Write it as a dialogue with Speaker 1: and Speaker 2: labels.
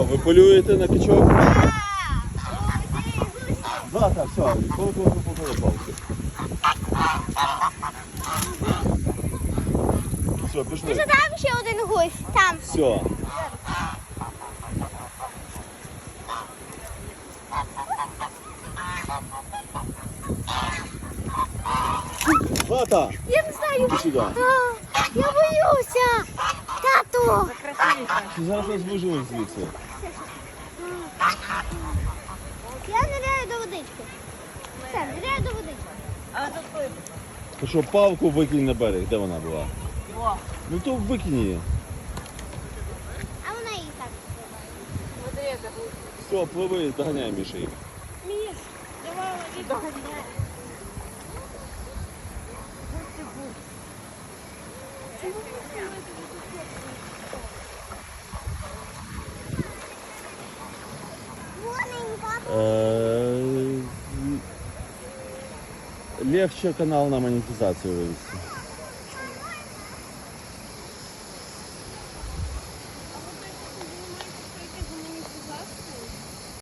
Speaker 1: Що, ви полюєте на качок? Да, так, все, полку палки. Все, пішли.
Speaker 2: там ще один гусь? Там.
Speaker 1: Все. Злата,
Speaker 2: Я не знаю.
Speaker 1: іди сюди.
Speaker 2: А, я боюся.
Speaker 1: Ти зараз нас виживеш звідси.
Speaker 2: Я ниряю до водички. Все, ниряю до водички.
Speaker 1: Ти що, палку викинь на берег, де вона була? Ну то викинь її.
Speaker 2: А вона і так.
Speaker 1: Все, пливи, доганяй Міша їх.
Speaker 3: Міш, давай лови доганяй.
Speaker 2: Воненька.
Speaker 1: Е, Легче канал на монетизацію вивести.